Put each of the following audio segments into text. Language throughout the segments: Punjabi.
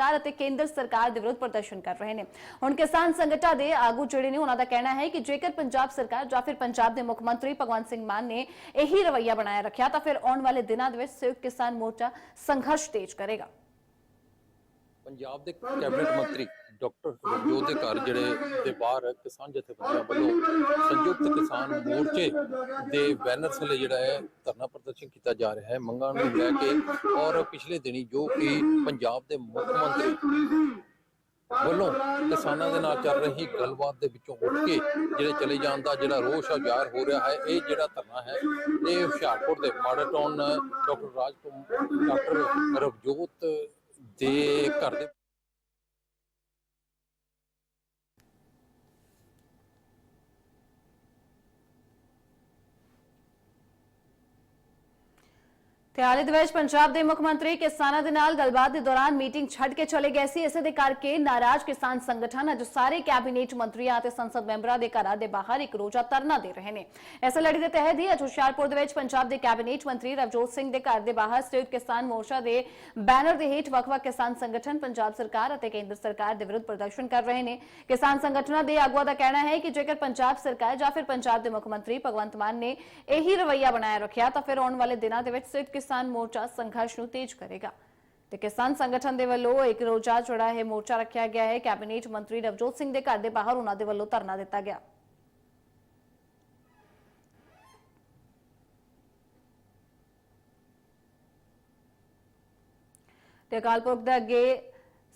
ਸਰਕਾਰ ਅਤੇ ਕੇਂਦਰ ਸਰਕਾਰ ਦੇ ਵਿਰੁੱਧ ਪ੍ਰਦਰਸ਼ਨ ਕਰ ਰਹੇ ਨੇ। ਹੁਣ ਕਿਸਾਨ ਸੰਗਠਨਾਂ ਦੇ ਆਗੂ ਜਿਹੜੇ ਨੇ, ਉਹਨਾਂ ਦਾ ਕਹਿਣਾ ਹੈ ਕਿ ਜੇਕਰ ਪੰਜਾਬ ਸਰਕਾਰ ਜਾਂ ਫਿਰ ਪੰਜਾਬ ਦੇ ਮੁੱਖ ਮੰਤਰੀ ਭਗਵੰਤ ਸਿੰਘ ਮਾਨ ਨੇ ਇਹੀ ਰਵੱਈਆ ਬਣਾਇਆ ਰੱਖਿਆ, ਤਾਂ ਫਿਰ ਆਉਣ ਵਾਲੇ ਦਿਨਾਂ ਦੇ ਵਿੱਚ ਸੰਯੁਕਤ ਕਿਸਾਨ ਮੋਰਚਾ ਸੰਘਰਸ਼ ਤੇਜ਼ ਕਰੇਗਾ। ਪੰਜਾਬ ਦੇ ਕੈਬਨਿਟ ਮੰਤਰੀ ਡਾਕਟਰ ਰਣਜੋਤ ਦੇ ਘਰ ਜਿਹੜੇ ਦੇ ਬਾਹਰ ਕਿਸਾਨ ਜਥੇਬੰਦੀਆਂ ਵੱਲੋਂ ਸੰਯੁਕਤ ਕਿਸਾਨ ਮੋਰਚੇ ਦੇ ਬੈਨਰ ਥੱਲੇ ਜਿਹੜਾ ਹੈ ਧਰਨਾ ਪ੍ਰਦਰਸ਼ਨ ਕੀਤਾ ਜਾ ਰਿਹਾ ਹੈ। ਮੰਗਾਂ ਨੂੰ ਲੈ ਕੇ ਔਰ ਪਿਛਲੇ ਦਿਨੀ ਜੋ ਕਿ ਪੰਜਾਬ ਦੇ ਮੁੱਖ ਮੰਤਰੀ ਵੱਲੋਂ ਕਿਸਾਨਾਂ ਦੇ ਨਾਲ ਚੱਲ ਰਹੀ ਗੱਲਬਾਤ ਦੇ ਵਿੱਚੋਂ ਉੱਠ ਕੇ ਜਿਹੜੇ ਚਲੇ ਜਾਣ ਦਾ ਜਿਹੜਾ ਰੋਸ਼ ਆ, ਜ਼ਾਹਰ ਹੋ ਰਿਹਾ ਹੈ, ਇਹ ਜਿਹੜਾ ਧਰਨਾ ਹੈ, ਇਹ ਹੁਸ਼ਿਆਰਪੁਰ ਦੇ ਮਾਡਲ ਟਾਊਨ, ਡਾਕਟਰ ਰਾਜ ਕੁਮ- ਡਾਕਟਰ ਰਵਜੋਤ ਦੇ ਘਰ ਦੇ ਵਿੱਚ ਪੰਜਾਬ ਦੇ ਮੁੱਖ ਮੰਤਰੀ ਕਿਸਾਨਾਂ ਦੇ ਨਾਲ ਗੱਲਬਾਤ ਦੇ ਦੌਰਾਨ ਮੀਟਿੰਗ ਛੱਡ ਕੇ ਚਲੇ ਗਏ ਸੀ। ਇਸੇ ਦੇ ਕਰਕੇ ਨਾਰਾਜ਼ ਕਿਸਾਨ ਸੰਗਠਨ ਅੱਜ ਸਾਰੇ ਕੈਬਨਿਟ ਮੰਤਰੀਆਂ ਅਤੇ ਸੰਸਦ ਮੈਂਬਰਾਂ ਦੇ ਘਰਾਂ ਦੇ ਬਾਹਰ ਇੱਕ ਰੋਜ਼ਾ ਧਰਨਾ ਦੇ ਰਹੇ ਨੇ। ਇਸ ਲੜੀ ਦੇ ਤਹਿਤ ਹੀ ਅੱਜ ਹੁਸ਼ਿਆਰਪੁਰ ਦੇ ਵਿੱਚ ਪੰਜਾਬ ਦੇ ਕੈਬਨਿਟ ਮੰਤਰੀ ਰਵਜੋਤ ਸਿੰਘ ਦੇ ਘਰ ਦੇ ਬਾਹਰ ਸੰਯੁਕਤ ਕਿਸਾਨ ਮੋਰਚਾ ਦੇ ਬੈਨਰ ਦੇ ਹੇਠ ਵੱਖ-ਵੱਖ ਕਿਸਾਨ ਸੰਗਠਨ ਪੰਜਾਬ ਸਰਕਾਰ ਅਤੇ ਕੇਂਦਰ ਸਰਕਾਰ ਦੇ ਵਿਰੁੱਧ ਪ੍ਰਦਰਸ਼ਨ ਕਰ ਰਹੇ ਨੇ। ਕਿਸਾਨ ਸੰਗਠਨਾਂ ਦੇ ਆਗੂਆਂ ਦਾ ਕਹਿਣਾ ਹੈ ਕਿ ਜੇਕਰ ਪੰਜਾਬ ਸਰਕਾਰ ਜਾਂ ਫਿਰ ਪੰਜਾਬ ਦੇ ਮੁੱਖ ਮੰਤਰੀ ਭਗਵੰਤ ਮਾਨ ਨੇ ਇਹੀ ਰਵੱਈਆ ਬਣਾਇਆ ਰੱਖਿਆ, ਤਾਂ ਫਿਰ ਆਉਣ ਵਾਲੇ ਦਿਨਾਂ ਦੇ ਵਿੱਚ ਸੰਯੁਕਤ ਕਿਸਾਨ ਮੋਰਚਾ ਸੰਘਰਸ਼ ਨੂੰ ਤੇਜ਼ ਕਰੇਗਾ ਤੇ ਕਿਸਾਨ ਸੰਗਠਨ ਦੇ ਵੱਲੋਂ ਇੱਕ ਰੋਜ਼ਾ ਜਿਹੜਾ ਹੈ ਮੋਰਚਾ ਰੱਖਿਆ ਗਿਆ ਹੈ ਕੈਬਨਿਟ ਮੰਤਰੀ ਰਵਜੋਤ ਸਿੰਘ ਦੇ ਘਰ ਦੇ ਬਾਹਰ ਉਹਨਾਂ ਦੇ ਵੱਲੋਂ ਧਰਨਾ ਦਿੱਤਾ ਗਿਆ ਤੇ ਅਕਾਲ ਪੁਰਖ ਦੇ ਅੱਗੇ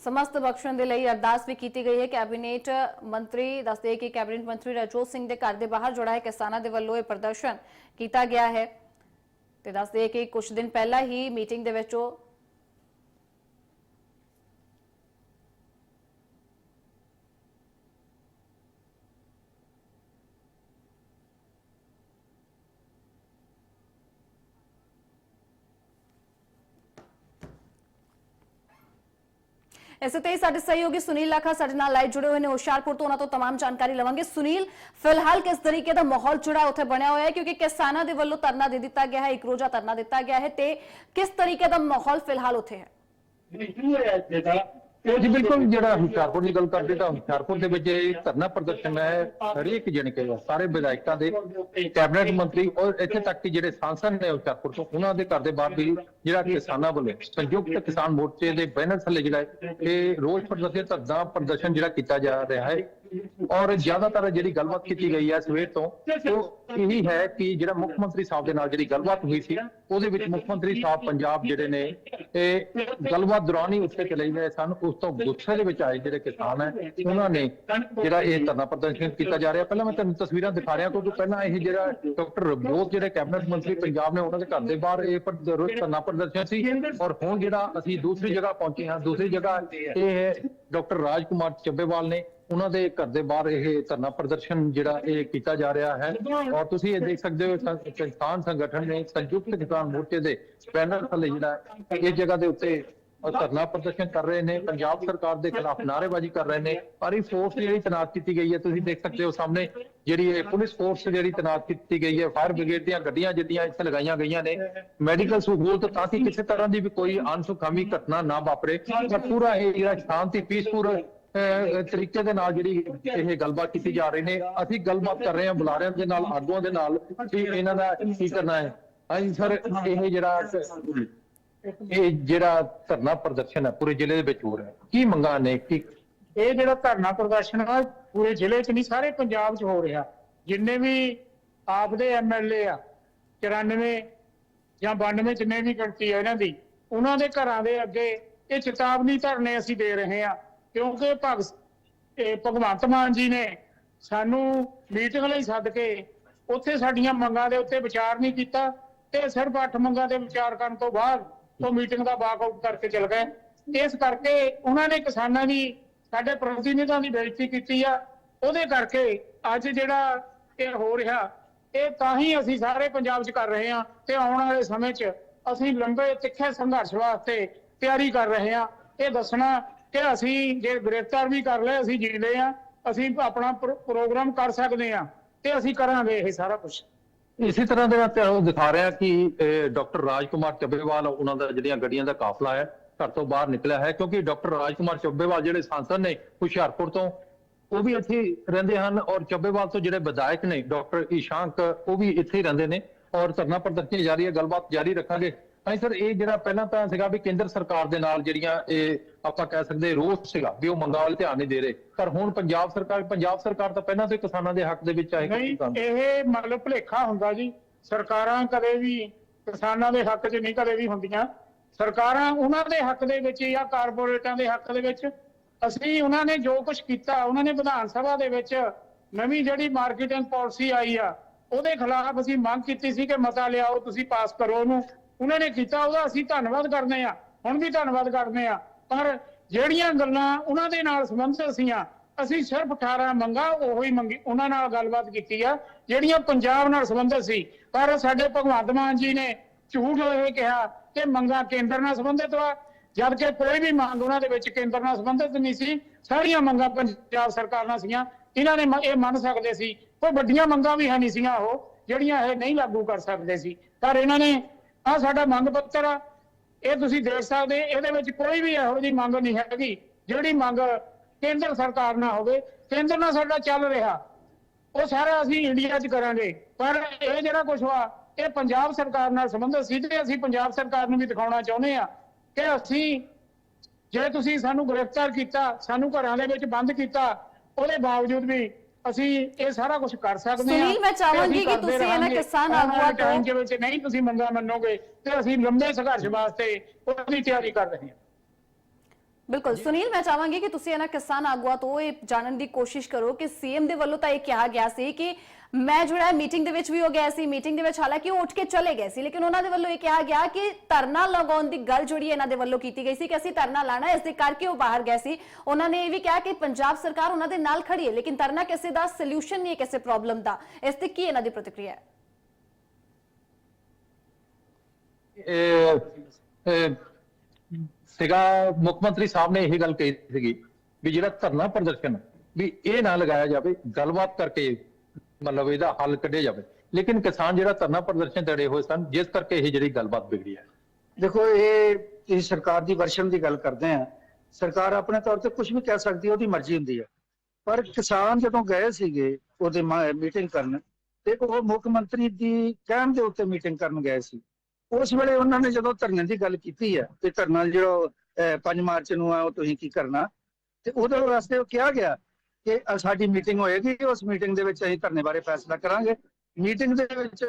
ਸਮਸਤ ਬਖਸ਼ਣ ਦੇ ਲਈ ਅਰਦਾਸ ਵੀ ਕੀਤੀ ਗਈ ਹੈ ਕੈਬਨਿਟ ਮੰਤਰੀ ਦੱਸਦੇ ਕਿ ਕੈਬਨਿਟ ਮੰਤਰੀ ਰਜੋਤ ਸਿੰਘ ਦੇ ਘਰ ਦੇ ਬਾਹਰ ਜਿਹੜਾ ਹੈ ਕਿਸਾਨਾਂ ਦੇ ਵੱਲੋਂ ਇਹ ਪ੍ਰਦਰਸ਼ਨ ਕੀਤਾ ਗਿਆ ਹੈ ਤੇ ਦੱਸਦੇ ਕਿ ਕੁਝ ਦਿਨ ਪਹਿਲਾਂ ਹੀ ਮੀਟਿੰਗ ਦੇ ਵਿੱਚ ਉਹ ਇਸੇ ਤੇ ਹੀ ਸਾਡੇ ਸਹਿਯੋਗੀ ਸੁਨੀਲ ਲਾਖਾ ਸਾਡੇ ਨਾਲ ਲਾਈਵ ਜੁੜੇ ਹੋਏ ਨੇ ਹੁਸ਼ਿਆਰਪੁਰ ਤੋਂ ਉਹਨਾਂ ਤੋਂ तमाम ਜਾਣਕਾਰੀ ਲਵਾਂਗੇ ਸੁਨੀਲ ਫਿਲਹਾਲ ਕਿਸ ਤਰੀਕੇ ਦਾ ਮਾਹੌਲ ਜਿਹੜਾ ਉੱਥੇ ਬਣਿਆ ਹੋਇਆ ਹੈ ਕਿਉਂਕਿ ਕਿਸਾਨਾਂ ਦੇ ਵੱਲੋਂ ਧਰਨਾ ਦੇ ਦਿੱਤਾ ਗਿਆ ਹੈ ਇੱਕ ਰੋਜ਼ਾ ਧਰਨਾ ਦਿੱਤਾ ਗਿਆ ਹੈ ਤੇ ਕਿਸ ਤਰੀਕੇ ਦਾ ਮਾਹੌਲ ਫਿਲਹਾਲ ਉੱਥੇ ਹੈ ਜੀ ਬਿਲਕੁਲ ਜਿਹੜਾ ਹੁਸ਼ਿਆਰਪੁਰ ਦੀ ਗੱਲ ਕਰਦੇ ਤਾਂ ਹੁਸ਼ਿਆਰਪੁਰ ਦੇ ਵਿੱਚ ਇਹ ਧਰਨਾ ਪ੍ਰਦਰਸ਼ਨ ਹੈ ਹਰੇਕ ਜਣ ਕੇ ਸਾਰੇ ਵਿਧਾਇਕਾਂ ਦੇ ਕੈਬਨਿਟ ਮੰਤਰੀ ਔਰ ਇੱਥੇ ਤੱਕ ਕਿ ਜਿਹੜੇ ਸਾਂਸਦ ਨੇ ਹੁਸ਼ਿਆਰਪੁਰ ਤੋਂ ਉਹਨਾਂ ਦੇ ਘਰ ਦੇ ਬਾਹਰ ਵੀ ਜਿਹੜਾ ਕਿਸਾਨਾਂ ਵੱਲੋਂ ਸੰਯੁਕਤ ਕਿਸਾਨ ਮੋਰਚੇ ਦੇ ਬੈਨਰ ਥੱਲੇ ਜਿਹੜਾ ਹੈ, ਇਹ ਰੋਜ਼ ਪ੍ਰਦਰਸ਼ਨ ਧਰਨਾ ਪ੍ਰਦਰਸ਼ਨ ਜਿਹੜਾ ਕੀਤਾ ਜਾ ਰਿਹਾ ਹੈ। ਔਰ ਜ਼ਿਆਦਾਤਰ ਜਿਹੜੀ ਗੱਲਬਾਤ ਕੀਤੀ ਗਈ ਹੈ ਸਵੇਰ ਤੋਂ, ਉਹ ਇਹੀ ਹੈ ਕਿ ਜਿਹੜਾ ਮੁੱਖ ਮੰਤਰੀ ਸਾਹਿਬ ਦੇ ਨਾਲ ਜਿਹੜੀ ਗੱਲਬਾਤ ਹੋਈ ਸੀ, ਉਹਦੇ ਵਿੱਚ ਮੁੱਖ ਮੰਤਰੀ ਸਾਹਿਬ ਪੰਜਾਬ ਜਿਹੜੇ ਨੇ, ਇਹ ਗੱਲਬਾਤ ਦੌਰਾਨ ਹੀ ਉੱਥੇ ਚਲੇ ਗਏ ਸਨ, ਉਸ ਤੋਂ ਗੁੱਸੇ ਦੇ ਵਿੱਚ ਆਏ ਜਿਹੜੇ ਕਿਸਾਨ ਹੈ, ਉਹਨਾਂ ਨੇ ਜਿਹੜਾ ਇਹ ਧਰਨਾ ਪ੍ਰਦਰਸ਼ਨ ਕੀਤਾ ਜਾ ਰਿਹਾ। ਪਹਿਲਾਂ ਮੈਂ ਤੁਹਾਨੂੰ ਤਸਵੀਰਾਂ ਦਿਖਾ ਰਿਹਾ, ਕਿਉਂਕਿ ਪਹਿਲਾਂ ਇਹ ਜਿਹੜਾ ਡਾਕਟਰ ਰਵਜੋਤ ਜਿਹੜੇ ਕੈਬਨਿਟ ਮੰਤਰੀ ਪੰਜਾਬ ਨੇ, ਉਹਨਾਂ ਦੇ ਘਰ ਦੇ ਬਾਹਰ ਇਹ ਧਰਨਾ ਪ੍ਰਦਰਸ਼ਨ ਸੀ। ਔਰ ਹੁਣ ਜਿਹੜਾ ਅਸੀਂ ਦੂਸਰੀ ਜਗ੍ਹਾ ਪਹੁੰਚੇ ਹਾਂ, ਦੂਸਰੀ ਜਗ੍ਹਾ ਇਹ ਡਾਕਟਰ ਰਾਜਕੁਮਾਰ ਚੱਬੇਵਾਲ ਨੇ ਉਹਨਾਂ ਦੇ ਘਰ ਦੇ ਬਾਹਰ ਇਹ ਧਰਨਾ ਪ੍ਰਦਰਸ਼ਨ ਜਿਹੜਾ ਇਹ ਕੀਤਾ ਜਾ ਰਿਹਾ ਹੈ। ਔਰ ਤੁਸੀਂ ਇਹ ਦੇਖ ਸਕਦੇ ਹੋ ਕਿਸਾਨ ਸੰਗਠਨ ਨੇ ਸੰਯੁਕਤ ਕਿਸਾਨ ਮੋਰਚੇ ਦੇ ਪੈਨਲ ਥੱਲੇ ਜਿਹੜਾ ਇਸ ਜਗ੍ਹਾ ਦੇ ਉੱਤੇ ਧਰਨਾ ਪ੍ਰਦਰਸ਼ਨ ਕਰ ਰਹੇ ਨੇ। ਪੰਜਾਬ ਸਰਕਾਰ ਦੇ ਖਿਲਾਫ ਨਾਅਰੇਬਾਜ਼ੀ ਕਰ ਰਹੇ ਨੇ। ਔਰ ਇਹ ਫੋਰਸ ਜਿਹੜੀ ਤੈਨਾਤ ਕੀਤੀ ਗਈ ਹੈ, ਤੁਸੀਂ ਦੇਖ ਸਕਦੇ ਹੋ ਸਾਹਮਣੇ। ਜਿਹੜੀ ਇਹ ਪੁਲਿਸ ਫੋਰਸ ਜਿਹੜੀ ਤੈਨਾਤ ਕੀਤੀ ਗਈ ਹੈ ਫਾਇਰ ਬ੍ਰਿਗੇਡ ਦੀਆਂ ਗੱਡੀਆਂ ਜਿੱਦੀਆਂ ਇੱਥੇ ਲਗਾਈਆਂ ਗਈਆਂ ਨੇ ਮੈਡੀਕਲ ਸਹੂਲਤ ਤਾਂ ਕਿ ਕਿਸੇ ਤਰ੍ਹਾਂ ਦੀ ਵੀ ਕੋਈ ਅਨਸੁਖਾਵੀ ਘਟਨਾ ਨਾ ਵਾਪਰੇ ਪਰ ਪੂਰਾ ਇਹ ਜਿਹੜਾ ਸ਼ਾਂਤੀ ਪੀਸਫੁਲ ਤਰੀਕੇ ਦੇ ਨਾਲ ਜਿਹੜੀ ਇਹ ਗੱਲਬਾਤ ਕੀਤੀ ਜਾ ਰਹੀ ਨੇ, ਅਸੀਂ ਗੱਲਬਾਤ ਕਰ ਰਹੇ ਹਾਂ ਬੁਲਾਰਿਆਂ ਦੇ ਨਾਲ, ਆਗੂਆਂ ਦੇ ਨਾਲ ਕਿ ਇਹਨਾਂ ਦਾ ਕੀ ਕਰਨਾ ਹੈ। ਹਾਂਜੀ, ਸਰ, ਇਹ ਜਿਹੜਾ ਇਹ ਜਿਹੜਾ ਧਰਨਾ ਪ੍ਰਦਰਸ਼ਨ ਹੈ, ਪੂਰੇ ਜ਼ਿਲ੍ਹੇ ਦੇ ਵਿੱਚ ਹੋ ਰਿਹਾ ਕੀ ਮੰਗਾਂ ਨੇ, ਕੀ ਇਹ ਜਿਹੜਾ ਧਰਨਾ ਪ੍ਰਦਰਸ਼ਨ ਆ, ਪੂਰੇ ਜ਼ਿਲ੍ਹੇ 'ਚ ਨਹੀਂ, ਸਾਰੇ ਪੰਜਾਬ 'ਚ ਹੋ ਰਿਹਾ। ਜਿੰਨੇ ਵੀ ਆਪਦੇ ਐਮਐਲਏ ਆ 94 ਜਾਂ 92 ਜਿੰਨੇ ਵੀ ਗਿਣਤੀ ਆ ਇਹਨਾਂ ਦੀ, ਉਹਨਾਂ ਦੇ ਘਰਾਂ ਦੇ ਅੱਗੇ ਇਹ ਚੇਤਾਵਨੀ ਧਰਨੇ ਅਸੀਂ ਦੇ ਰਹੇ ਆ, ਕਿਉਂਕਿ ਭਗਤ ਇਹ ਭਗਵੰਤ ਮਾਨ ਜੀ ਨੇ ਸਾਨੂੰ ਮੀਟਿੰਗ ਲਈ ਸੱਦ ਕੇ ਉੱਥੇ ਸਾਡੀਆਂ ਮੰਗਾਂ ਦੇ ਉੱਤੇ ਵਿਚਾਰ ਨਹੀਂ ਕੀਤਾ ਤੇ ਸਿਰਫ ਅੱਠ ਮੰਗਾਂ ਤੇ ਵਿਚਾਰ ਕਰਨ ਤੋਂ ਬਾਅਦ ਉਹ ਮੀਟਿੰਗ ਦਾ ਵਾਕਆਊਟ ਕਰਕੇ ਚਲ ਗਏ। ਇਸ ਕਰਕੇ ਉਹਨਾਂ ਨੇ ਕਿਸਾਨਾਂ ਦੀ ਸਾਡੇ ਪ੍ਰਤੀਨਿਧਾਂ ਦੀ ਬੇਇੱਜ਼ਤੀ ਕੀਤੀ ਆ। ਉਹਦੇ ਕਰਕੇ ਅੱਜ ਜਿਹੜਾ ਇਹ ਹੋ ਰਿਹਾ, ਇਹ ਤਾਂ ਹੀ ਅਸੀਂ ਸਾਰੇ ਪੰਜਾਬ 'ਚ ਕਰ ਰਹੇ ਹਾਂ ਤੇ ਆਉਣ ਵਾਲੇ ਸਮੇਂ 'ਚ ਅਸੀਂ ਲੰਬੇ ਤਿੱਖੇ ਸੰਘਰਸ਼ ਵਾਸਤੇ ਤਿਆਰੀ ਕਰ ਰਹੇ ਹਾਂ। ਇਹ ਦੱਸਣਾ ਕਿ ਅਸੀਂ ਜੇ ਗ੍ਰਿਫਤਾਰ ਵੀ ਕਰ ਲਏ, ਅਸੀਂ ਜੀਂਦੇ ਆ ਅਸੀਂ ਆਪਣਾ ਪ੍ਰੋਗਰਾਮ ਕਰ ਸਕਦੇ ਆ ਤੇ ਅਸੀਂ ਕਰਾਂਗੇ ਇਹ ਸਾਰਾ ਕੁਝ ਇਸੇ ਤਰ੍ਹਾਂ ਦੇ ਨਾਲ ਤੁਹਾਨੂੰ ਦਿਖਾ ਰਿਹਾ ਕਿ ਡਾਕਟਰ ਰਾਜਕੁਮਾਰ ਚੱਬੇਵਾਲ ਉਹਨਾਂ ਦਾ ਜਿਹੜੀਆਂ ਗੱਡੀਆਂ ਦਾ ਕਾਫਲਾ ਹੈ ਘਰ ਤੋਂ ਬਾਹਰ ਨਿਕਲਿਆ ਹੈ ਕਿਉਂਕਿ ਡਾਕਟਰ ਰਾਜਕੁਮਾਰ ਚੱਬੇਵਾਲ ਜਿਹੜੇ ਸਾਂਸਦ ਨੇ ਹੁਸ਼ਿਆਰਪੁਰ ਤੋਂ ਉਹ ਵੀ ਇੱਥੇ ਰਹਿੰਦੇ ਹਨ ਔਰ ਚੱਬੇਵਾਲ ਤੋਂ ਜਿਹੜੇ ਵਿਧਾਇਕ ਨੇ ਡਾਕਟਰ ਈਸ਼ਾਂਕ ਉਹ ਵੀ ਇੱਥੇ ਹੀ ਰਹਿੰਦੇ ਨੇ ਔਰ ਧਰਨਾ ਪ੍ਰਦਰਸ਼ਨ ਜਾਰੀ ਹੈ ਗੱਲਬਾਤ ਜਾਰੀ ਰੱਖਾਂਗੇ। ਹਾਂਜੀ ਸਰ ਇਹ ਜਿਹੜਾ ਪਹਿਲਾਂ ਤਾਂ ਸੀਗਾ ਵੀ ਕੇਂਦਰ ਸਰਕਾਰ ਦੇ ਨਾਲ ਜਿਹੜੀਆਂ ਇਹ ਆਪਾਂ ਕਹਿ ਸਕਦੇ ਰੋਸ ਸੀਗਾ ਵੀ ਉਹ ਮੰਗਾਂ ਵੱਲ ਧਿਆਨ ਨਹੀਂ ਦੇ ਰਹੇ ਪਰ ਹੁਣ ਪੰਜਾਬ ਸਰਕਾਰ ਪੰਜਾਬ ਸਰਕਾਰ ਤਾਂ ਪਹਿਲਾਂ ਤੋਂ ਹੀ ਕਿਸਾਨਾਂ ਦੇ ਹੱਕ ਦੇ ਵਿੱਚ ਆਏ ਨਹੀਂ ਇਹ ਮਤਲਬ ਭੁਲੇਖਾ ਹੁੰਦਾ ਜੀ ਸਰਕਾਰਾਂ ਕਦੇ ਵੀ ਕਿਸਾਨਾਂ ਦੇ ਹੱਕ 'ਚ ਨਹੀਂ ਕਦੇ ਵੀ ਹੁੰਦੀਆਂ। ਸਰਕਾਰਾਂ ਉਹਨਾਂ ਦੇ ਹੱਕ ਦੇ ਵਿੱਚ ਜਾਂ ਕਾਰਪੋਰੇਟਾਂ ਦੇ ਹੱਕ ਦੇ ਵਿੱਚ, ਅਸੀਂ ਉਹਨਾਂ ਨੇ ਜੋ ਕੁਝ ਕੀਤਾ, ਉਹਨਾਂ ਨੇ ਵਿਧਾਨ ਸਭਾ ਦੇ ਵਿੱਚ ਨਵੀਂ ਜਿਹੜੀ ਮਾਰਕੀਟਿੰਗ ਪਾਲਿਸੀ ਆਈ ਆ, ਉਹਦੇ ਖਿਲਾਫ ਅਸੀਂ ਮੰਗ ਕੀਤੀ ਸੀ ਕਿ ਮਤਾ ਲਿਆਓ, ਤੁਸੀਂ ਪਾਸ ਕਰੋ ਉਹਨੂੰ। ਉਹਨਾਂ ਨੇ ਕੀਤਾ, ਉਹਦਾ ਅਸੀਂ ਧੰਨਵਾਦ ਕਰਦੇ ਆ ਹੁਣ ਵੀ ਧੰਨਵਾਦ ਕਰਦੇ ਆ ਪਰ ਜਿਹੜੀਆਂ ਗੱਲਾਂ ਉਹਨਾਂ ਦੇ ਨਾਲ ਸੰਬੰਧਿਤ ਸੀਆਂ, ਅਸੀਂ ਸਿਰਫ 18 ਮੰਗਾ ਉਹੋ ਹੀ ਮੰਗੀ, ਉਹਨਾਂ ਨਾਲ ਗੱਲਬਾਤ ਕੀਤੀ ਆ, ਜਿਹੜੀਆਂ ਪੰਜਾਬ ਨਾਲ ਸੰਬੰਧਿਤ ਸੀ। ਪਰ ਸਾਡੇ ਭਗਵੰਤ ਮਾਨ ਜੀ ਨੇ ਝੂਠ ਇਹ ਕਿਹਾ ਕਿ ਮੰਗਾ ਕੇਂਦਰ ਨਾਲ ਸੰਬੰਧਿਤ ਵਾ। ਜਦਕਿ ਕੋਈ ਵੀ ਮੰਗ ਉਹਨਾਂ ਦੇ ਵਿੱਚ ਕੇਂਦਰ ਨਾਲ ਸੰਬੰਧਿਤ ਨਹੀਂ ਸੀ। ਸਾਰੀਆਂ ਮੰਗਾਂ ਪੰਜਾਬ ਸਰਕਾਰ ਨਾਲ ਸੀਗੀਆਂ ਇਹਨਾਂ ਨੇ ਇਹ ਮੰਨ ਸਕਦੇ ਸੀ। ਕੋਈ ਵੱਡੀਆਂ ਮੰਗਾਂ ਵੀ ਹੈ ਨਹੀਂ ਸੀਗੀਆਂ ਉਹ, ਜਿਹੜੀਆਂ ਇਹ ਨਹੀਂ ਲਾਗੂ ਕਰ ਸਕਦੇ ਸੀ। ਪਰ ਇਹਨਾਂ ਨੇ ਆ ਸਾਡਾ ਮੰਗ ਪੱਤਰ ਆ। ਇਹ ਤੁਸੀਂ ਦੇਖ ਸਕਦੇ, ਇਹਦੇ ਵਿੱਚ ਕੋਈ ਵੀ ਇਹੋ ਜਿਹੀ ਮੰਗ ਨਹੀਂ ਹੈਗੀ। ਜਿਹੜੀ ਮੰਗ ਕੇਂਦਰ ਸਰਕਾਰ ਨਾਲ ਹੋਵੇ, ਕੇਂਦਰ ਨਾਲ ਸਾਡਾ ਚੱਲ ਰਿਹਾ। ਉਹ ਸਾਰਾ ਅਸੀਂ ਇੰਡੀਆ 'ਚ ਕਰਾਂਗੇ। ਪਰ ਇਹ ਜਿਹੜਾ ਕੁਝ ਵਾ ਇਹ ਪੰਜਾਬ ਸਰਕਾਰ ਨਾਲ ਸੰਬੰਧਿਤ ਸੀ ਤੇ ਅਸੀਂ ਪੰਜਾਬ ਸਰਕਾਰ ਨੂੰ ਵੀ ਦਿਖਾਉਣਾ ਚਾਹੁੰਦੇ ਆ ਕਿ ਅਸੀਂ ਜੇ ਤੁਸੀਂ ਸਾਨੂੰ ਗ੍ਰਿਫਤਾਰ ਕੀਤਾ ਸਾਨੂੰ ਘਰਾਂ ਦੇ ਵਿੱਚ ਬੰਦ ਕੀਤਾ ਉਹਦੇ ਬਾਵਜੂਦ ਵੀ ਅਸੀਂ ਇਹ ਸਾਰਾ ਕੁਝ ਕਰ ਸਕਦੇ ਹਾਂ ਸੁਨੀਲ, ਮੈਂ ਚਾਹਾਂਗੀ ਕਿ ਤੁਸੀਂ ਇਹਨਾਂ। ਕਿਸਾਨ ਆਗੂਆਂ ਤੋਂ- time ਦੇ ਵਿੱਚ ਨਹੀਂ ਤੁਸੀਂ ਮੰਗਾ ਮੰਨੋਗੇ ਤੇ ਅਸੀਂ ਲੰਬੇ ਸੰਘਰਸ਼ ਵਾਸਤੇ ਉਹਦੀ ਤਿਆਰੀ ਕਰ ਰਹੇ ਹਾਂ। ਬਿਲਕੁਲ। ਸੁਨੀਲ ਮੈਂ ਚਾਹਾਂਗੀ ਕਿ ਤੁਸੀਂ ਇਹਨਾਂ ਕਿਸਾਨ ਆਗੂਆਂ ਤੋਂ ਇਹ ਜਾਣਨ ਦੀ ਕੋਸ਼ਿਸ਼ ਕਰੋ ਕਿ ਸੀਐਮ ਦੇ ਵੱਲੋਂ ਤਾਂ ਇਹ ਕਿਹਾ ਗਿਆ ਸੀ ਕਿ ਮੈਂ ਜਿਹੜਾ ਮੀਟਿੰਗ ਦੇ ਵਿੱਚ ਵੀ ਹੋ ਗਿਆ ਸੀ। ਮੀਟਿੰਗ ਦੇ ਵਿੱਚ ਹਾਲਾਂਕਿ ਉਹ ਉੱਠ ਕੇ ਚਲੇ ਗਏ ਸੀ ਲੇਕਿਨ ਉਹਨਾਂ ਦੇ ਵੱਲੋਂ ਇਹ ਕਿਹਾ ਗਿਆ ਕਿ ਧਰਨਾ ਲਗਾਉਣ ਦੀ ਗੱਲ ਜਿਹੜੀ ਇਹਨਾਂ ਦੇ ਵੱਲੋਂ ਕੀਤੀ ਗਈ ਸੀ ਕਿ ਅਸੀਂ ਧਰਨਾ ਲਾਣਾ ਇਸ ਦੇ ਕਰਕੇ ਉਹ ਬਾਹਰ ਗਏ ਸੀ। ਉਹਨਾਂ ਨੇ ਇਹ ਵੀ ਕਿਹਾ ਕਿ ਪੰਜਾਬ ਸਰਕਾਰ ਉਹਨਾਂ ਦੇ ਨਾਲ ਖੜੀ ਹੈ ਲੇਕਿਨ ਧਰਨਾ ਕਿਸੇ ਦਾ ਸੋਲੂਸ਼ਨ ਨਹੀਂ ਹੈ ਕਿਸੇ ਪ੍ਰੋਬਲਮ ਦਾ। ਇਸ ਤੇ ਕੀ ਇਹਨਾਂ ਦੀ ਪ੍ਰਤੀਕਿਰਿਆ ਹੈ? ਇਹ ਸੀਗਾ, ਮੁੱਖ ਮੰਤਰੀ ਸਾਹਿਬ ਨੇ ਇਹ ਗੱਲ ਕਹੀ ਸੀਗੀ ਵੀ ਜਿਹੜਾ ਧਰਨਾ ਪ੍ਰਦਰਸ਼ਨ, ਵੀ ਇਹ ਨਾ ਲਗਾਇਆ ਜਾਵੇ, ਗੱਲਬਾਤ ਕਰਕੇ ਮਤਲਬ ਇਹਦਾ ਹੱਲ ਕੱਢਿਆ ਜਾਵੇ। ਲੇਕਿਨ ਕਿਸਾਨ ਜਿਹੜਾ ਧਰਨਾ ਪ੍ਰਦਰਸ਼ਨ ਤੜੇ ਹੋਏ ਸਨ, ਜਿਸ ਕਰਕੇ ਇਹ ਜਿਹੜੀ ਗੱਲਬਾਤ ਵਿਗੜੀ ਹੈ। ਦੇਖੋ, ਇਹ ਇਹ ਸਰਕਾਰ ਦੀ ਵਰਸ਼ਨ ਦੀ ਗੱਲ ਕਰਦੇ ਆ ਸਰਕਾਰ ਆਪਣੇ ਤੌਰ ਤੇ ਕੁਝ ਵੀ ਕਹਿ ਸਕਦੀ ਹੈ, ਉਹਦੀ ਮਰਜ਼ੀ ਹੁੰਦੀ ਹੈ। ਪਰ ਕਿਸਾਨ ਜਦੋਂ ਗਏ ਸੀਗੇ, ਉਹਦੇ ਮੀਟਿੰਗ ਕਰਨ, ਤੇ ਉਹ ਮੁੱਖ ਮੰਤਰੀ ਦੀ ਕਹਿਣ ਦੇ ਉੱਤੇ ਮੀਟਿੰਗ ਕਰਨ ਗਏ ਸੀ। ਉਸ ਵੇਲੇ ਉਹਨਾਂ ਨੇ ਜਦੋਂ ਧਰਨੇ ਦੀ ਗੱਲ ਕੀਤੀ ਹੈ ਤੇ ਧਰਨਾ ਜਿਹੜਾ 5 ਮਾਰਚ ਨੂੰ ਆ ਉਹ ਤੁਸੀਂ ਕੀ ਕਰਨਾ? ਤੇ ਉਹਦੇ ਵਾਸਤੇ ਉਹ ਕਿਹਾ ਗਿਆ ਕਿ ਸਾਡੀ ਮੀਟਿੰਗ ਹੋਏਗੀ ਉਸ ਮੀਟਿੰਗ ਦੇ ਵਿੱਚ ਅਸੀਂ ਧਰਨੇ ਬਾਰੇ ਫੈਸਲਾ ਕਰਾਂਗੇ। ਮੀਟਿੰਗ ਦੇ ਵਿੱਚ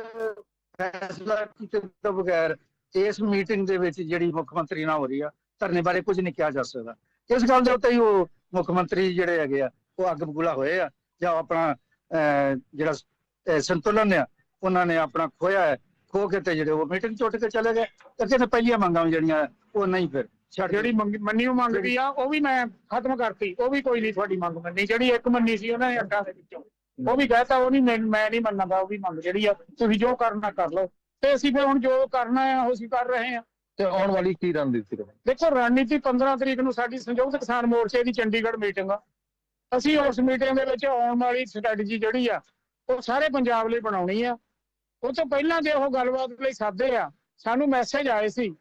ਫੈਸਲਾ ਕੀਤੇ ਤੋਂ ਬਗੈਰ ਇਸ ਮੀਟਿੰਗ ਦੇ ਵਿੱਚ ਜਿਹੜੀ ਮੁੱਖ ਮੰਤਰੀ ਨਾਲ ਹੋ ਰਹੀ ਆ ਧਰਨੇ ਬਾਰੇ ਕੁਝ ਨਹੀਂ ਕਿਹਾ ਜਾ ਸਕਦਾ। ਇਸ ਗੱਲ ਦੇ ਉੱਤੇ ਹੀ ਉਹ ਮੁੱਖ ਮੰਤਰੀ ਜਿਹੜੇ ਹੈਗੇ ਆ ਉਹ ਅੱਗ ਬਗੁਲਾ ਹੋਏ ਆ ਜਾਂ ਉਹ ਆਪਣਾ ਅਹ, ਜਿਹੜਾ ਸੰਤੁਲਨ ਆ ਉਹਨਾਂ ਨੇ ਆਪਣਾ ਖੋਇਆ ਹੈ। ਖੋ ਕੇ ਤੇ ਜਿਹੜੇ ਉਹ ਮੀਟਿੰਗ ਚੁੱਟ ਕੇ ਚਲੇ ਗਏ। ਤੇ ਕਿਤੇ ਪਹਿਲੀਆਂ ਮੰਗਾਂ ਜਿਹੜੀਆਂ ਉਹ ਨਹੀਂ ਫਿਰ ਛੱਡ ਜਿਹੜੀ ਮੰਨੀ ਉਹ ਮੰਗਦੀ ਆ ਉਹ ਵੀ ਮੈਂ ਖਤਮ ਕਰਤੀ। ਉਹ ਵੀ ਕੋਈ ਨਹੀਂ ਤੁਹਾਡੀ ਮੰਗ ਮੰਨੀ। ਜਿਹੜੀ ਇੱਕ ਮੰਨੀ ਸੀ ਉਹਨਾਂ ਨੇ ਅੱਡਾ ਦੇ ਵਿੱਚੋਂ। ਉਹ ਵੀ ਕਹਤਾ ਉਹ ਨਹੀਂ ਮੈਂ ਨਹੀਂ ਮੰਨਦਾ ਉਹ ਵੀ ਮੰਗ ਜਿਹੜੀ ਆ ਤੁਸੀਂ ਜੋ ਕਰਨਾ ਕਰ ਲਓ। ਤੇ ਅਸੀਂ ਫਿਰ ਹੁਣ ਜੋ ਕਰਨਾ ਆ ਉਹ ਅਸੀਂ ਕਰ ਰਹੇ ਆ। ਤੇ ਆਉਣ ਵਾਲੀ ਕੀ ਰਣਨੀਤੀ ਰਹੇ? ਦੇਖੋ ਰਣਨੀਤੀ 15 ਤਰੀਕ ਨੂੰ ਸਾਡੀ ਸੰਯੁਕਤ ਕਿਸਾਨ ਮੋਰਚੇ ਦੀ ਚੰਡੀਗੜ੍ਹ ਮੀਟਿੰਗ ਆ। ਅਸੀਂ ਉਸ ਮੀਟਿੰਗ ਦੇ ਵਿੱਚ ਆਉਣ ਵਾਲੀ ਸਟ੍ਰੈਟਜੀ ਜਿਹੜੀ ਆ ਉਹ ਸਾਰੇ ਪੰਜਾਬ ਲਈ ਬਣਾਉਣੀ ਆ। ਉਹ ਤੋਂ ਪਹਿਲਾਂ ਜੇ ਉਹ ਗੱਲਬਾਤ ਲਈ ਸਾਦੇ ਆ। ਸਾਨੂੰ ਮੈਸੇਜ ਆਏ ਸੀ।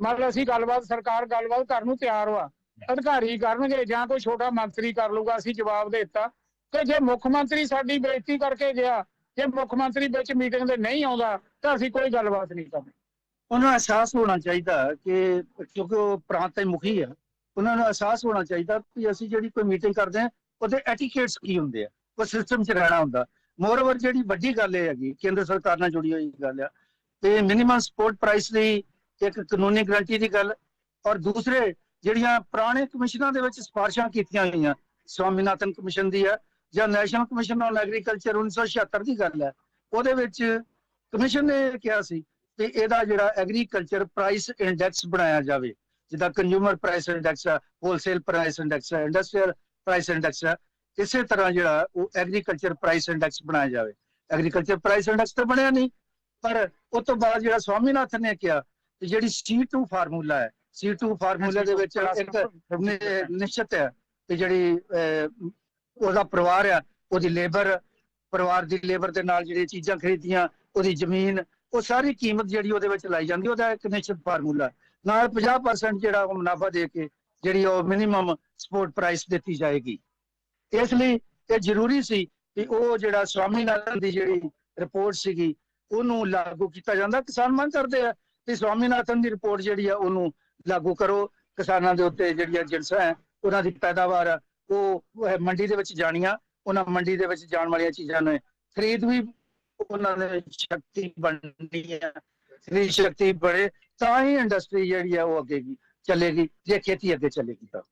ਮਤਲਬ ਅਸੀਂ ਗੱਲਬਾਤ, ਸਰਕਾਰ ਗੱਲਬਾਤ ਕਰਨ ਨੂੰ ਤਿਆਰ ਵਾ। ਅਧਿਕਾਰੀ ਕਰਨਗੇ ਜਾਂ ਕੋਈ ਛੋਟਾ ਮੰਤਰੀ ਕਰ ਲੂਗਾ ਅਸੀਂ ਜਵਾਬ ਦੇ ਦਿੱਤਾ। ਤੇ ਜੇ ਮੁੱਖ ਮੰਤਰੀ ਸਾਡੀ ਬੇਇੱਜ਼ਤੀ ਕਰਕੇ ਗਿਆ, ਜੇ ਮੁੱਖ ਮੰਤਰੀ ਵਿੱਚ ਮੀਟਿੰਗ ਦੇ ਨਹੀਂ ਆਉਂਦਾ, ਤਾਂ ਅਸੀਂ ਕੋਈ ਗੱਲਬਾਤ ਨਹੀਂ ਕਰਨੀ। ਉਹਨਾਂ ਨੂੰ ਅਹਿਸਾਸ ਹੋਣਾ ਚਾਹੀਦਾ ਕਿ ਕਿਉਂਕਿ ਉਹ ਪ੍ਰਾਂਤ ਦੇ ਮੁਖੀ ਆ, ਉਹਨਾਂ ਨੂੰ ਅਹਿਸਾਸ ਹੋਣਾ ਚਾਹੀਦਾ ਕਿ ਅਸੀਂ ਜਿਹੜੀ ਕੋਈ ਮੀਟਿੰਗ ਕਰਦੇ ਆ, ਉਹਦੇ ਐਟੀਕੇਟਸ ਕੀ ਹੁੰਦੇ ਆ? ਉਹ ਸਿਸਟਮ 'ਚ ਰਹਿਣਾ ਹੁੰਦਾ। ਮੋਰਓਵਰ ਜਿਹੜੀ ਵੱਡੀ ਗੱਲ ਇਹ ਹੈਗੀ, ਕੇਂਦਰ ਸਰਕਾਰ ਨਾਲ ਜੁੜੀ ਹੋਈ ਗੱਲ ਆ, ਤੇ ਮਿਨੀਮਮ ਸਪੋਰਟ ਪ੍ਰਾਈਸ ਦੀ ਇੱਕ ਕਾਨੂੰਨੀ ਗਰੰਟੀ ਦੀ ਗੱਲ, ਔਰ ਦੂਸਰੇ ਜਿਹੜੀਆਂ ਪੁਰਾਣੇ ਕਮਿਸ਼ਨਾਂ ਦੇ ਵਿੱਚ ਸਿਫਾਰਸ਼ਾਂ ਕੀਤੀਆਂ ਹੋਈਆਂ ਸਵਾਮੀਨਾਥਨ ਕਮਿਸ਼ਨ ਦੀ ਆ, ਜਾਂ ਨੈਸ਼ਨਲ ਕਮਿਸ਼ਨ ਔਨ ਐਗਰੀਕਲਚਰ 1976 ਦੀ ਗੱਲ ਹੈ ਉਹਦੇ ਵਿੱਚ ਕਮਿਸ਼ਨ ਨੇ ਕਿਹਾ ਸੀ ਤੇ ਇਹਦਾ ਜਿਹੜਾ ਐਗਰੀਕਲਚਰ ਪ੍ਰਾਈਸ ਇੰਡੈਕਸ ਬਣਾਇਆ ਜਾਵੇ, ਜਿੱਦਾਂ ਕੰਜ਼ਿਊਮਰ ਪ੍ਰਾਈਸ ਇੰਡੈਕਸ ਆ ਹੋਲਸੇਲ ਪ੍ਰਾਈਸ ਇੰਡੈਕਸ ਆ ਇੰਡਸਟਰੀਅਲ ਪ੍ਰਾਈਸ ਇੰਡੈਕਸ ਆ ਇਸੇ ਤਰ੍ਹਾਂ ਜਿਹੜਾ ਉਹ ਐਗਰੀਕਲਚਰ ਪ੍ਰਾਈਸ ਇੰਡੈਕਸ ਬਣਾਇਆ ਜਾਵੇ। ਐਗਰੀਕਲਚਰ ਪ੍ਰਾਈਸ ਇੰਡੈਕਸ ਤਾਂ ਬਣਿਆ ਨਹੀਂ ਪਰ ਉਸ ਤੋਂ ਬਾਅਦ ਜਿਹੜਾ ਸਵਾਮੀਨਾਥਨ ਨੇ ਕਿਹਾ ਕਿ ਜਿਹੜੀ C2 ਫਾਰਮੂਲਾ ਹੈ C2 ਫਾਰਮੂਲੇ ਦੇ ਵਿੱਚ ਇੱਕ ਨਿਸ਼ਚਿਤ ਹੈ ਕਿ ਜਿਹੜੀ ਉਹਦਾ ਪਰਿਵਾਰ ਆ ਉਹਦੀ ਲੇਬਰ ਪਰਿਵਾਰ ਦੀ ਲੇਬਰ ਦੇ ਨਾਲ ਜਿਹੜੀਆਂ ਚੀਜ਼ਾਂ ਖਰੀਦੀਆਂ ਉਹਦੀ ਜ਼ਮੀਨ ਉਹ ਸਾਰੀ ਕੀਮਤ ਜਿਹੜੀ ਉਹਦੇ ਵਿੱਚ ਲਾਈ ਜਾਂਦੀ ਉਹਦਾ ਇੱਕ ਨਿਸ਼ਚਿਤ ਫਾਰਮੂਲਾ। ਨਾਲ 50% ਜਿਹੜਾ ਉਹ ਮੁਨਾਫਾ ਦੇ ਕੇ ਜਿਹੜੀ ਉਹ ਮਿਨੀਮਮ ਸਪੋਰਟ ਪ੍ਰਾਈਸ ਦਿੱਤੀ ਜਾਏਗੀ। ਇਸ ਲਈ ਇਹ ਜ਼ਰੂਰੀ ਸੀ ਕਿ ਉਹ ਜਿਹੜਾ ਸਵਾਮੀਨਾਥਨ ਦੀ ਜਿਹੜੀ ਰਿਪੋਰਟ ਸੀਗੀ ਉਹਨੂੰ ਲਾਗੂ ਕੀਤਾ ਜਾਂਦਾ। ਕਿਸਾਨ ਮੰਗ ਕਰਦੇ ਆ ਕਿ ਸਵਾਮੀਨਾਥਨ ਦੀ ਰਿਪੋਰਟ ਜਿਹੜੀ ਆ ਉਹਨੂੰ ਲਾਗੂ ਕਰੋ। ਕਿਸਾਨਾਂ ਦੇ ਉੱਤੇ ਜਿਹੜੀਆਂ ਜਿਣਸਾਂ ਹੈ ਉਹਨਾਂ ਦੀ ਪੈਦਾਵਾਰ ਆ, ਉਹ ਮੰਡੀ ਦੇ ਵਿੱਚ ਜਾਣੀਆਂ। ਉਹਨਾਂ ਮੰਡੀ ਦੇ ਵਿੱਚ ਜਾਣ ਵਾਲੀਆਂ ਚੀਜ਼ਾਂ ਨੇ। ਖਰੀਦ ਵੀ ਉਹਨਾਂ ਦੇ ਸ਼ਕਤੀ ਬਣਨੀ ਹੈ ਖਰੀਦ ਸ਼ਕਤੀ ਬੜੇ ਤਾਂ ਹੀ ਇੰਡਸਟਰੀ ਜਿਹੜੀ ਆ ਉਹ ਅੱਗੇ ਕੀ ਚੱਲੇਗੀ ਜੇ ਖੇਤੀ ਅੱਗੇ ਚੱਲੇਗੀ ਤਾਂ।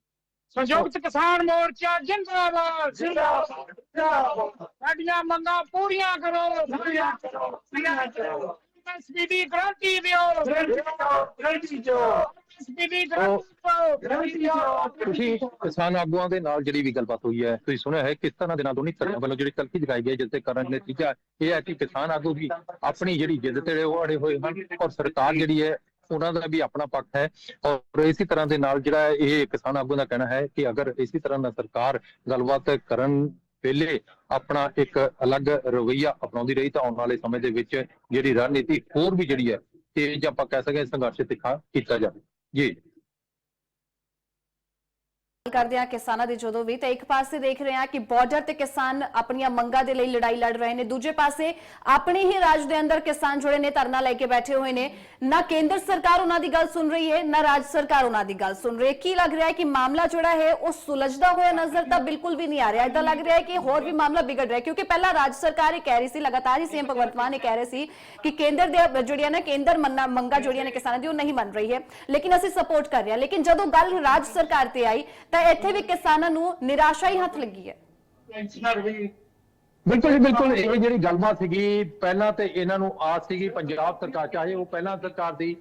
ਸੰਯੁਕਤ ਕਿਸਾਨ ਮੋਰਚਾ ਜਿੰਦਾਬਾਦ। ਜਿੰਦਾਬਾਦ ਸਾਡੀਆਂ ਮੰਗਾਂ ਪੂਰੀਆਂ ਕਰੋ। ਪੂਰੀਆਂ ਕਰੋ ਪੂਰੀਆਂ ਕਰੋ। ਐਸਪੀਡੀ ਕ੍ਰਾਂਤੀ ਦਿਓ। ਕ੍ਰਾਂਤੀ ਦਿਓ ਐਸਪੀਡੀ ਕ੍ਰਾਂਤੀ ਦਿਓ। ਤੁਸੀਂ ਕਿਸਾਨ ਆਗੂਆਂ ਦੇ ਨਾਲ ਜਿਹੜੀ ਵੀ ਗੱਲਬਾਤ ਹੋਈ ਹੈ ਤੁਸੀਂ ਸੁਣਿਆ ਹੈ ਕਿਸ ਤਰ੍ਹਾਂ ਦੇ ਨਾਲ ਦੋਨੀ ਧਿਰਾਂ ਵੱਲੋਂ ਜਿਹੜੀ ਤਲਖੀ ਦਿਖਾਈ ਗਈ ਹੈ ਜਿਸ ਦੇ ਕਾਰਨ ਨਤੀਜਾ ਇਹ ਹੈ ਕਿ ਕਿਸਾਨ ਆਗੂ ਵੀ ਆਪਣੀ ਜਿਹੜੀ ਜਿੱਦ ਤੇ ਉਹ ਅੜੇ ਹੋਏ ਹਨ ਔਰ ਸਰਕਾਰ ਜਿਹੜੀ ਹੈ ਉਹਨਾਂ ਦਾ ਵੀ ਆਪਣਾ ਪੱਖ ਹੈ। ਔਰ ਇਸੇ ਤਰ੍ਹਾਂ ਦੇ ਨਾਲ ਜਿਹੜਾ ਇਹ ਕਿਸਾਨ ਆਗੂ ਦਾ ਕਹਿਣਾ ਹੈ ਕਿ ਅਗਰ ਇਸੇ ਤਰ੍ਹਾਂ ਨਾਲ ਸਰਕਾਰ ਗੱਲਬਾਤ ਕਰਨ ਵੇਲੇ ਆਪਣਾ ਇੱਕ ਅਲੱਗ ਰਵਈਆ ਅਪਣਾਉਂਦੀ ਰਹੀ ਤਾਂ ਆਉਣ ਵਾਲੇ ਸਮੇਂ ਦੇ ਵਿੱਚ ਜਿਹੜੀ ਰਣਨੀਤੀ ਹੋਰ ਵੀ ਜਿਹੜੀ ਹੈ ਤੇਜ਼ ਆਪਾਂ ਕਹਿ ਸਕਦੇ ਹਾਂ ਸੰਘਰਸ਼ ਤਿੱਖਾ ਕੀਤਾ ਜਾਵੇ। ਜੀ। ਕਰਦੇ ਆ ਕਿਸਾਨਾਂ ਦੀ ਜਦੋਂ ਵੀ ਤਾਂ ਇੱਕ ਪਾਸੇ ਦੇਖ ਰਹੇ ਆ ਕਿ ਬਾਰਡਰ ਤੇ ਕਿਸਾਨ ਆਪਣੀਆਂ ਮੰਗਾਂ ਦੇ ਲਈ ਲੜਾਈ ਲੜ ਰਹੇ ਨੇ। ਦੂਜੇ ਪਾਸੇ ਆਪਣੇ ਹੀ ਰਾਜ ਦੇ ਅੰਦਰ ਕਿਸਾਨ ਜੁੜੇ ਨੇ, ਧਰਨਾ ਲੈ ਕੇ ਬੈਠੇ ਹੋਏ ਨੇ। ਨਾ ਕੇਂਦਰ ਸਰਕਾਰ ਉਹਨਾਂ ਦੀ ਗੱਲ ਸੁਣ ਰਹੀ ਹੈ, ਨਾ ਰਾਜ ਸਰਕਾਰ ਉਹਨਾਂ ਦੀ ਗੱਲ ਸੁਣ ਰਹੀ ਹੈ। ਕੀ ਲੱਗ ਰਿਹਾ ਹੈ ਕਿ ਮਾਮਲਾ ਜਿਹੜਾ ਹੈ, ਉਹ ਸੁਲਝਦਾ ਹੋਇਆ ਨਜ਼ਰ ਤਾਂ ਬਿਲਕੁਲ ਵੀ ਨਹੀਂ ਆ ਰਿਹਾ। ਇਦਾਂ ਲੱਗ ਰਿਹਾ ਹੈ ਕਿ ਹੋਰ ਵੀ ਮਾਮਲਾ ਵਿਗੜ ਰਿਹਾ ਕਿਉਂਕਿ ਪਹਿਲਾਂ ਰਾਜ ਸਰਕਾਰ ਇਹ ਕਹਿ ਰਹੀ ਸੀ, ਲਗਾਤਾਰ ਹੀ ਸੀਐਮ ਭਗਵੰਤ ਮਾਨ ਇਹ ਕਹਿ ਰਹੇ ਸੀ ਕਿ ਕੇਂਦਰ ਦੇ ਜਿਹੜੀਆਂ ਨੇ, ਕੇਂਦਰ ਮੰਨਾ, ਮੰਗਾਂ ਜਿਹੜੀਆਂ ਨੇ ਕਿਸਾਨਾਂ ਦੀ, ਉਹ ਨਹੀਂ ਮੰਨ ਰਹੀ ਹੈ। ਲੇਕਿਨ ਅਸੀਂ ਸਪੋਰਟ ਕਰ ਰਹੇ ਹਾਂ। ਲੇਕਿਨ ਜਦੋਂ ਗੱਲ ਰਾਜ ਸਰਕਾਰ ਤੇ ਆਈ, ਤਾਂ ਇੱਥੇ ਵੀ ਕਿਸਾਨਾਂ ਨੂੰ ਨਿਰਾਸ਼ਾ ਹੀ ਹੱਥ ਲੱਗੀ ਹੈ। ਬਿਲਕੁਲ ਜੀ, ਬਿਲਕੁਲ। ਇਹ ਜਿਹੜੀ ਗੱਲਬਾਤ ਸੀਗੀ, ਪਹਿਲਾਂ ਤੇ ਇਹਨਾਂ ਨੂੰ ਆਸ ਸੀਗੀ, ਪੰਜਾਬ ਸਰਕਾਰ, ਚਾਹੇ ਉਹ ਪਹਿਲਾਂ ਸਰਕਾਰ ਦੀ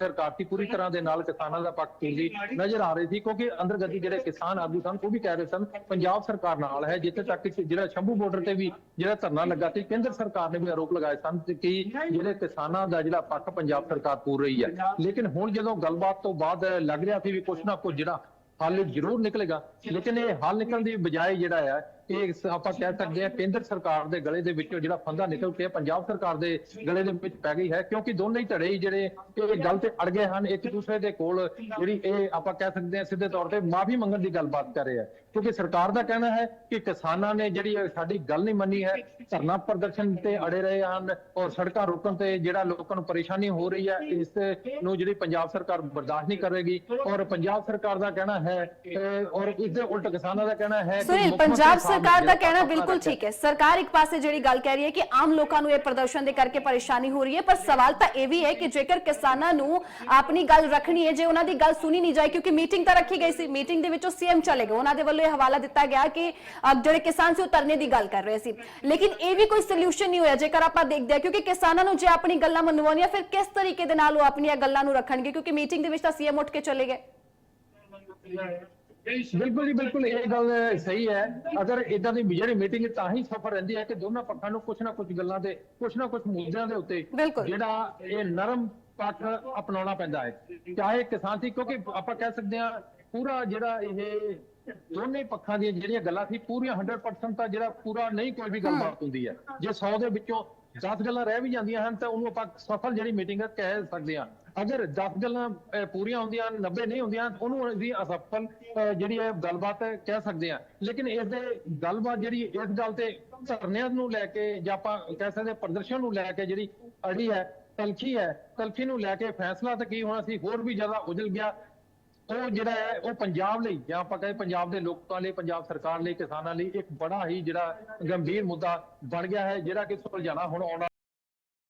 ਸਰਕਾਰ ਦੀ, ਪੂਰੀ ਤਰ੍ਹਾਂ ਦੇ ਨਾਲ ਕਿਸਾਨਾਂ ਦਾ ਪੱਖ ਪੂਰੀ ਨਜ਼ਰ ਆ ਰਹੀ ਸੀ, ਕਿਉਂਕਿ ਅੰਦਰਗਤੀ ਜਿਹੜੇ ਕਿਸਾਨ ਆਗੂ ਸਨ, ਉਹ ਵੀ ਕਹਿ ਰਹੇ ਸਨ, ਪੰਜਾਬ ਸਰਕਾਰ ਨਾਲ ਹੈ, ਜਿੱਥੇ ਤੱਕ ਜਿਹੜਾ ਸ਼ੰਭੂ ਬਾਰਡਰ ਤੇ ਵੀ ਜਿਹੜਾ ਧਰਨਾ ਲੱਗਾ ਸੀ, ਕੇਂਦਰ ਸਰਕਾਰ ਨੇ ਵੀ ਆਰੋਪ ਲਗਾਏ ਸਨ ਕਿ ਜਿਹੜੇ ਕਿਸਾਨਾਂ ਦਾ ਜਿਹੜਾ ਪੱਖ ਪੰਜਾਬ ਸਰਕਾਰ ਪੂਰ ਰਹੀ ਹੈ। ਲੇਕਿਨ ਹੁਣ ਜਦੋਂ ਗੱਲਬਾਤ ਤੋਂ ਬਾਅਦ ਲੱਗ ਰਿਹਾ ਸੀ ਵੀ ਕੁਛ ਨਾ ਕੁਛ ਜਿਹੜਾ ਹੱਲ ਜ਼ਰੂਰ ਨਿਕਲੇਗਾ। ਲੇਕਿਨ ਇਹ ਹੱਲ ਨਿਕਲਣ ਦੀ ਬਜਾਏ ਜਿਹੜਾ ਹੈ ਇਹ ਆਪਾਂ ਕਹਿ ਸਕਦੇ ਹਾਂ ਕੇਂਦਰ ਸਰਕਾਰ ਦੇ ਗਲੇ ਦੇ ਵਿੱਚੋਂ ਜਿਹੜਾ ਫੰਦਾ ਨਿਕਲ ਕੇ ਪੰਜਾਬ ਸਰਕਾਰ ਦੇ ਗਲੇ ਦੇ ਵਿੱਚ ਪੈ ਗਈ ਹੈ ਕਿਉਂਕਿ ਦੋਨੇ ਹੀ ਧੜੇ ਹੀ ਜਿਹੜੇ ਇਹ ਗੱਲ ਤੇ ਅੜ ਗਏ ਹਨ ਇੱਕ ਦੂਸਰੇ ਦੇ ਕੋਲ ਜਿਹੜੀ ਇਹ ਆਪਾਂ ਕਹਿ ਸਕਦੇ ਹਾਂ ਸਿੱਧੇ ਤੌਰ ਤੇ ਮਾਫੀ ਮੰਗਣ ਦੀ ਗੱਲਬਾਤ ਕਰ ਰਹੇ ਆ। ਕਿਉਂਕਿ ਸਰਕਾਰ ਦਾ ਕਹਿਣਾ ਹੈ ਕਿ ਕਿਸਾਨਾਂ ਨੇ ਜਿਹੜੀ ਸਾਡੀ ਗੱਲ ਨਹੀਂ ਮੰਨੀ ਹੈ ਧਰਨਾ ਪ੍ਰਦਰਸ਼ਨ ਤੇ ਅੜੇ ਰਹੇ ਹਨ ਔਰ ਸੜਕਾਂ ਰੋਕਣ ਤੇ ਜਿਹੜਾ ਲੋਕਾਂ ਨੂੰ ਪਰੇਸ਼ਾਨੀ ਹੋ ਰਹੀ ਹੈ ਇਸ ਨੂੰ ਜਿਹੜੀ ਪੰਜਾਬ ਸਰਕਾਰ ਬਰਦਾਸ਼ਤ ਨਹੀਂ ਕਰੇਗੀ ਔਰ ਪੰਜਾਬ ਸਰਕਾਰ ਦਾ ਕਹਿਣਾ ਹੈ ਔਰ ਇਸ ਦੇ ਉਲਟ ਕਿਸਾਨਾਂ ਦਾ ਕਹਿਣਾ ਹੈ ਕਿ ਪੰਜਾਬ ਸਰਕਾਰ ਦਾ ਕਹਿਣਾ ਬਿਲਕੁਲ ਠੀਕ ਹੈ। ਸਰਕਾਰ ਇੱਕ ਪਾਸੇ ਜਿਹੜੀ ਗੱਲ ਕਹਿ ਰਹੀ ਹੈ ਕਿ ਆਮ ਲੋਕਾਂ ਨੂੰ ਇਹ ਪ੍ਰਦਰਸ਼ਨ ਦੇ ਕਰਕੇ ਪਰੇਸ਼ਾਨੀ ਹੋ ਰਹੀ ਹੈ ਪਰ ਸਵਾਲ ਤਾਂ ਇਹ ਵੀ ਹੈ ਕਿ ਜੇਕਰ ਕਿਸਾਨਾਂ ਨੂੰ ਆਪਣੀ ਗੱਲ ਰੱਖਣੀ ਹੈ ਜੇ ਉਹਨਾਂ ਦੀ ਗੱਲ ਸੁਣੀ ਨਹੀਂ ਜਾਏ ਕਿਉਂਕਿ ਮੀਟਿੰਗ ਤਾਂ ਰੱਖੀ ਗਈ ਸੀ ਮੀਟਿੰਗ ਦੇ ਵਿੱਚੋਂ ਸੀਐਮ ਚਲੇ ਗਏ। ਉਹਨਾਂ ਦੇ ਵੱਲੋਂ ਇਹ ਹਵਾਲਾ ਦਿੱਤਾ ਗਿਆ ਕਿ ਜਿਹੜੇ ਕਿਸਾਨ ਸੀ ਉਹ ਧਰਨੇ ਦੀ ਗੱਲ ਕਰ ਰਹੇ ਸੀ। ਲੇਕਿਨ ਇਹ ਵੀ ਕੋਈ ਸੋਲੂਸ਼ਨ ਨਹੀਂ ਹੋਇਆ ਜੇਕਰ ਆਪਾਂ ਦੇਖਦੇ ਹਾਂ ਕਿਉਂਕਿ ਕਿਸਾਨਾਂ ਨੂੰ ਜੇ ਆਪਣੀ ਗੱਲਾਂ ਮਨਵਾਉਣੀਆਂ ਫਿਰ ਕਿਸ ਤਰੀਕੇ ਦੇ ਨਾਲ ਉਹ ਆਪਣੀਆਂ ਗੱਲਾਂ ਨੂੰ ਰੱਖਣਗੇ? ਕਿਉਂਕਿ ਮੀਟਿੰਗ ਦੇ ਵਿੱਚ ਤਾਂ ਸੀਐਮ ਉੱਠ ਕੇ ਚਲੇ ਗਏ। ਬਿਲਕੁਲ ਜੀ ਬਿਲਕੁਲ ਇਹ ਗੱਲ ਸਹੀ ਹੈ। ਅਗਰ ਇਦਾਂ ਦੀ ਜਿਹੜੀ ਮੀਟਿੰਗ ਤਾਂ ਹੀ ਸਫਲ ਰਹਿੰਦੀ ਹੈ ਕਿ ਦੋਨਾਂ ਪੱਖਾਂ ਨੂੰ ਕੁਝ ਨਾ ਕੁਝ ਗੱਲਾਂ ਤੇ ਕੁਝ ਨਾ ਕੁਝ ਮੁੱਦਿਆਂ ਦੇ ਉੱਤੇ। ਜਿਹੜਾ ਇਹ ਨਰਮ ਪੱਖ ਅਪਣਾਉਣਾ ਪੈਂਦਾ ਹੈ। ਚਾਹੇ ਕਿਸਾਨ ਸੀ ਕਿਉਂਕਿ ਆਪਾਂ ਕਹਿ ਸਕਦੇ ਹਾਂ ਪੂਰਾ ਜਿਹੜਾ ਇਹ ਦੋਨੇ ਪੱਖਾਂ ਦੀਆਂ ਜਿਹੜੀਆਂ ਗੱਲਾਂ ਸੀ ਪੂਰੀਆਂ 100% ਤਾਂ ਜਿਹੜਾ ਪੂਰਾ ਨਹੀਂ ਕੋਈ ਵੀ ਗੱਲਬਾਤ ਹੁੰਦੀ ਹੈ। ਜੇ 100 ਦੇ ਵਿੱਚੋਂ 10 ਗੱਲਾਂ ਰਹਿ ਵੀ ਜਾਂਦੀਆਂ ਹਨ ਤਾਂ ਉਹਨੂੰ ਆਪਾਂ ਸਫਲ ਜਿਹੜੀ ਮੀਟਿੰਗ ਕਹਿ ਸਕਦੇ ਹਾਂ। ਅਗਰ 10 ਗੱਲਾਂ ਪੂਰੀਆਂ ਹੁੰਦੀਆਂ ਹਨ 90 ਨਹੀਂ ਹੁੰਦੀਆਂ, ਉਹਨੂੰ ਅਸੀਂ ਅਸਫਲ ਜਿਹੜੀ ਹੈ ਗੱਲਬਾਤ ਕਹਿ ਸਕਦੇ ਹਾਂ। ਲੇਕਿਨ ਇਸ ਦੇ ਗੱਲਬਾਤ ਜਿਹੜੀ ਇਸ ਗੱਲ ਤੇ ਧਰਨਿਆਂ ਨੂੰ ਲੈ ਕੇ ਜਾਂ ਆਪਾਂ ਕਹਿ ਸਕਦੇ ਪ੍ਰਦਰਸ਼ਨ ਨੂੰ ਲੈ ਕੇ ਜਿਹੜੀ ਅੜੀ ਹੈ, ਤਲਖੀ ਹੈ, ਤਲਖੀ ਨੂੰ ਲੈ ਕੇ ਫੈਸਲਾ ਤਾਂ ਕੀ ਹੋਣਾ ਸੀ, ਹੋਰ ਵੀ ਜ਼ਿਆਦਾ ਉਜਲ ਗਿਆ। ਉਹ ਜਿਹੜਾ ਹੈ, ਉਹ ਪੰਜਾਬ ਲਈ, ਜਾਂ ਆਪਾਂ ਕਹੇ ਪੰਜਾਬ ਦੇ ਲੋਕਾਂ ਲਈ, ਪੰਜਾਬ ਸਰਕਾਰ ਲਈ, ਕਿਸਾਨਾਂ ਲਈ ਇੱਕ ਬੜਾ ਹੀ ਜਿਹੜਾ ਗੰਭੀਰ ਮੁੱਦਾ ਬਣ ਗਿਆ ਹੈ, ਜਿਹੜਾ ਕਿ ਸੁਲਝਾਣਾ ਹੁਣ ਆਉਣਾ